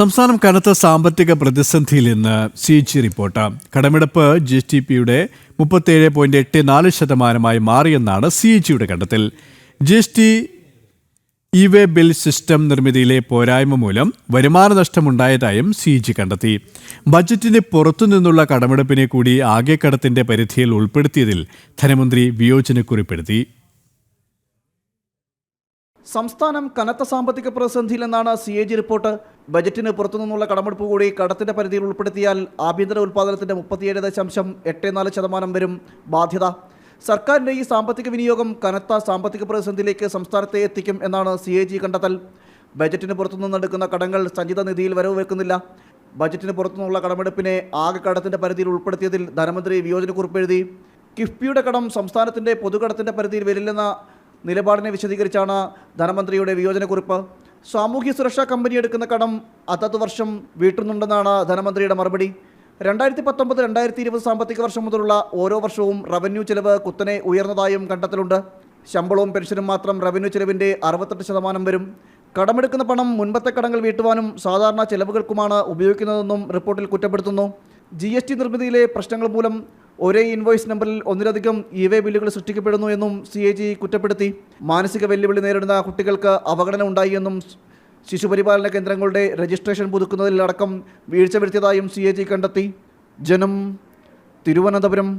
സംസ്ഥാനം കനത്ത സാമ്പത്തിക പ്രതിസന്ധിയിൽ നിന്ന് സി ജി റിപ്പോർട്ട്. കടമെടുപ്പ് ജി എസ് ടി പിയുടെ മുപ്പത്തേഴ് പോയിന്റ് എട്ട് നാല് ശതമാനമായി മാറിയെന്നാണ് സി ജിയുടെ കണ്ടെത്തൽ. G S T E way bill system നിർമ്മിതിയിലെ പോരായ്മ മൂലം വരുമാന നഷ്ടമുണ്ടായതായും സി ജി കണ്ടെത്തി. ബജറ്റിന് പുറത്തുനിന്നുള്ള കടമെടുപ്പിനെ കൂടി ആകെ കടത്തിന്റെ പരിധിയിൽ ഉൾപ്പെടുത്തിയതിൽ ധനമന്ത്രി വിയോജനക്കുറിപ്പെടുത്തി സംസ്ഥാനം കനത്ത സാമ്പത്തിക പ്രതിസന്ധിയിലെന്നാണ് സി എ ജി റിപ്പോർട്ട്. ബജറ്റിന് പുറത്തുനിന്നുള്ള കടമെടുപ്പ് കൂടി കടത്തിന്റെ പരിധിയിൽ ഉൾപ്പെടുത്തിയാൽ ആഭ്യന്തര ഉൽപ്പാദനത്തിന്റെ മുപ്പത്തിയേഴ് ദശാംശം എട്ട് നാല് ശതമാനം വരും ബാധ്യത. സർക്കാരിന്റെ ഈ സാമ്പത്തിക വിനിയോഗം കനത്ത സാമ്പത്തിക പ്രതിസന്ധിയിലേക്ക് സംസ്ഥാനത്തെ എത്തിക്കും എന്നാണ് സി എ ജി കണ്ടെത്തൽ. ബജറ്റിന് പുറത്തുനിന്നെടുക്കുന്ന കടങ്ങൾ സഞ്ചിത നിധിയിൽ വരവ് വെക്കുന്നില്ല. ബജറ്റിന് പുറത്തുനിന്നുള്ള കടമെടുപ്പിനെ ആകെ കടത്തിന്റെ പരിധിയിൽ ഉൾപ്പെടുത്തിയതിൽ ധനമന്ത്രി വിയോജനക്കുറിപ്പ് എഴുതി കിഫ്ബിയുടെ കടം സംസ്ഥാനത്തിന്റെ പൊതുകടത്തിന്റെ പരിധിയിൽ വരില്ലെന്ന നിലപാടിനെ വിശദീകരിച്ചാണ് ധനമന്ത്രിയുടെ വിയോജനക്കുറിപ്പ് സാമൂഹ്യ സുരക്ഷാ കമ്പനി എടുക്കുന്ന കടം അതത് വർഷം വീട്ടുന്നുണ്ടെന്നാണ് ധനമന്ത്രിയുടെ മറുപടി. രണ്ടായിരത്തി പത്തൊമ്പത് രണ്ടായിരത്തി ഇരുപത് സാമ്പത്തിക വർഷം മുതലുള്ള ഓരോ വർഷവും റവന്യൂ ചെലവ് കുത്തനെ ഉയർന്നതായും കണ്ടെത്തലുണ്ട്. ശമ്പളവും പെൻഷനും മാത്രം റവന്യൂ ചെലവിന്റെ അറുപത്തെട്ട് ശതമാനം വരും. കടമെടുക്കുന്ന പണം മുൻപത്തെ കടങ്ങൾ വീട്ടുവാനും സാധാരണ ചെലവുകൾക്കുമാണ് ഉപയോഗിക്കുന്നതെന്നും റിപ്പോർട്ടിൽ കുറ്റപ്പെടുത്തുന്നു. ജി എസ് ടി നിർമ്മിതിയിലെ പ്രശ്നങ്ങൾ മൂലം ഒരേ ഇൻവോയ്സ് നമ്പറിൽ ഒന്നിലധികം ഇ വേ ബില്ലുകൾ സൃഷ്ടിക്കപ്പെടുന്നു എന്നും സി എ ജി കുറ്റപ്പെടുത്തി. മാനസിക വെല്ലുവിളി നേരിടുന്ന കുട്ടികൾക്ക് അവഗണന ഉണ്ടായി എന്നും ശിശുപരിപാലന കേന്ദ്രങ്ങളുടെ രജിസ്ട്രേഷൻ പുതുക്കുന്നതിലടക്കം വീഴ്ച വരുത്തിയതായും സി എ ജി കണ്ടെത്തി. ജനം തിരുവനന്തപുരം